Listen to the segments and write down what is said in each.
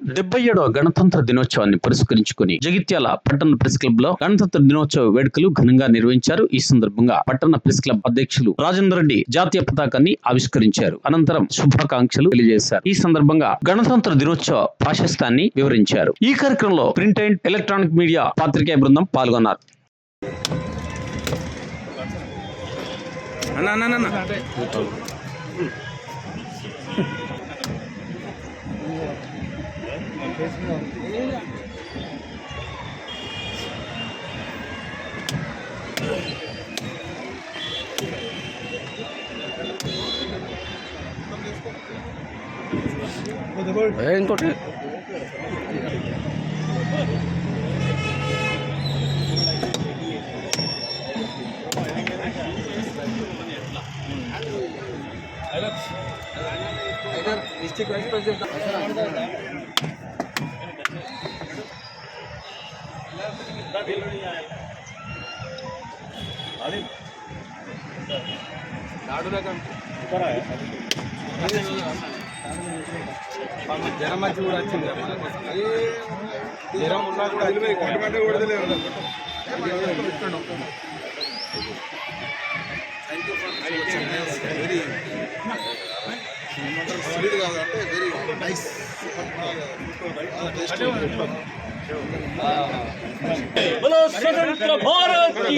డెబ్బై ఏడవ గణతంత్ర దినోత్సవాన్ని పురస్కరించుకుని జగిత్యాల పట్టణ ప్రెస్ క్లబ్లో గణతంత్ర దినోత్సవ వేడుకలు ఘనంగా నిర్వహించారు. ఈ సందర్భంగా పట్టణ ప్రెస్ క్లబ్ అధ్యక్షులు రాజేందర్ రెడ్డి జాతీయ పతాకాన్ని ఆవిష్కరించారు. అనంతరం శుభాకాంక్షలు తెలియజేశారు. ఈ సందర్భంగా గణతంత్ర దినోత్సవ ప్రాశస్తాన్ని వివరించారు. ఈ కార్యక్రమంలో ప్రింట్ అండ్ ఎలక్ట్రానిక్ మీడియా పాత్రికేయ బృందం పాల్గొన్నారు. అన్న అన్న అన్న. Eh, entonces. मिस्टेक జ్వరం వచ్చి కూడా వచ్చింది జ్వరం ఉన్నా కూడా కొట్టమంటే కూడా తెలియదు వెరీ స్వీట్ కాదంటే వెరీ నైస్ बोलो स्वतंत्र भारत की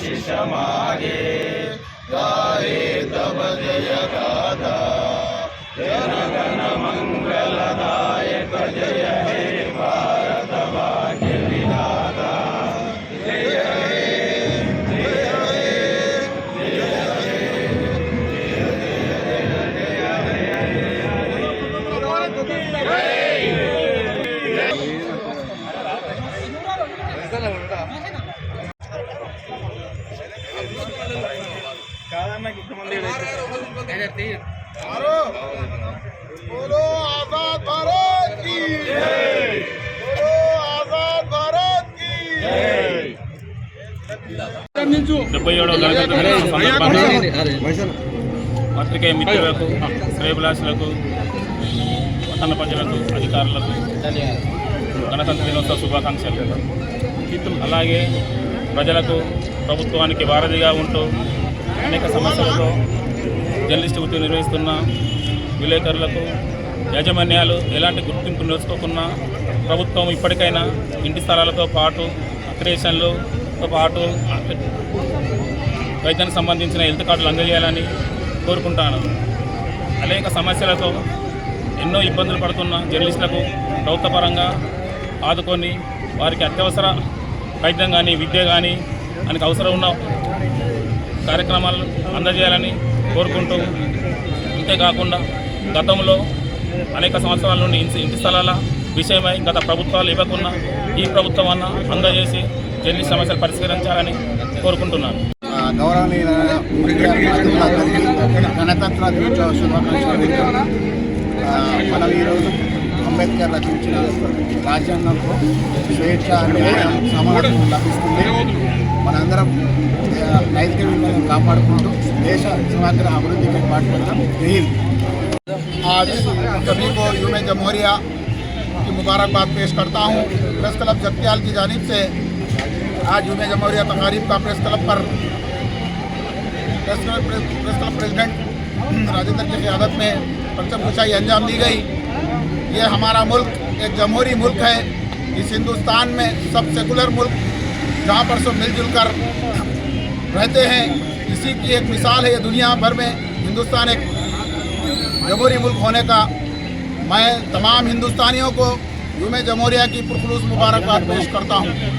आशीष मागे गाये तव जय गाता जन गण मंगलदायक जय हे కాదన్న బోలో ఆజాద్ భారత్కి డెబ్బై ఏడవ గణతంత్ర మిత్రులకు శ్రేయభిలాషులకు పట్టణ ప్రజలకు అధికారులకు గణతంత్ర దినోత్సవ శుభాకాంక్షలు. అలాగే ప్రజలకు ప్రభుత్వానికి వారధిగా ఉంటూ అనేక సమస్యలతో జర్నలిస్ట్ వృత్తి నిర్వహిస్తున్న విలేకరులకు యాజమాన్యాలు ఎలాంటి గుర్తింపు నిలుచుకోకున్నా ప్రభుత్వం ఇప్పటికైనా ఇంటి స్థలాలతో పాటు అక్రియేషన్లతో పాటు వైద్యానికి సంబంధించిన హెల్త్ కార్డులు అందజేయాలని కోరుకుంటాను. అనేక సమస్యలతో ఎన్నో ఇబ్బందులు పడుతున్న జర్నలిస్టులకు ప్రభుత్వపరంగా ఆదుకొని వారికి అత్యవసర వైద్యం కానీ విద్య కానీ దానికి అవసరం ఉన్న కార్యక్రమాలు అందజేయాలని కోరుకుంటూ అంతేకాకుండా గతంలో అనేక సంవత్సరాల నుండి ఇంటి ఇంటి స్థలాల విషయమై గత ప్రభుత్వాలు ఇవ్వకుండా ఈ ప్రభుత్వం అన్న అందజేసి జల్లి సమస్యలు పరిష్కరించాలని కోరుకుంటున్నాను. గౌరవనీయ గణతంత్ర దినోత్సవ శుభాకాంక్షలు. మనం ఈరోజు అంబేద్కర్ రచించిన రాజ్యాంగంలో స్వేచ్ఛ న్యాయం సమానత్వం లభిస్తుంది మనందరం ఆ, నైతిక విలువలను కాపాడుకుంటూ దేశ సమగ్ర అభివృద్ధికి పాటుపడతాం జై హింద్ आज सभी को यूम जमहूरिया की मुबारकबाद पेश करता हूँ प्रेस क्लब जगत्याल की जानिब से आज यूम जमहूरिया तकारीब का प्रेस क्लब पर press club press press club president Rajendra की क्यादत में परचम कुशाई अंजाम दी गई ये हमारा मुल्क एक जमहूरी मुल्क है। इस हिंदुस्तान में सब सेकुलर मुल्क, जहाँ पर सब मिलजुल कर रहते हैं। इसी की एक मिसाल है ये दुनिया भर में। हिंदुस्तान एक जमहूरी मुल्क होने का। मैं तमाम हिंदुस्तानियों को यूम जमहूरिया की पुरखलूस मुबारकबाद पेश करता हूँ।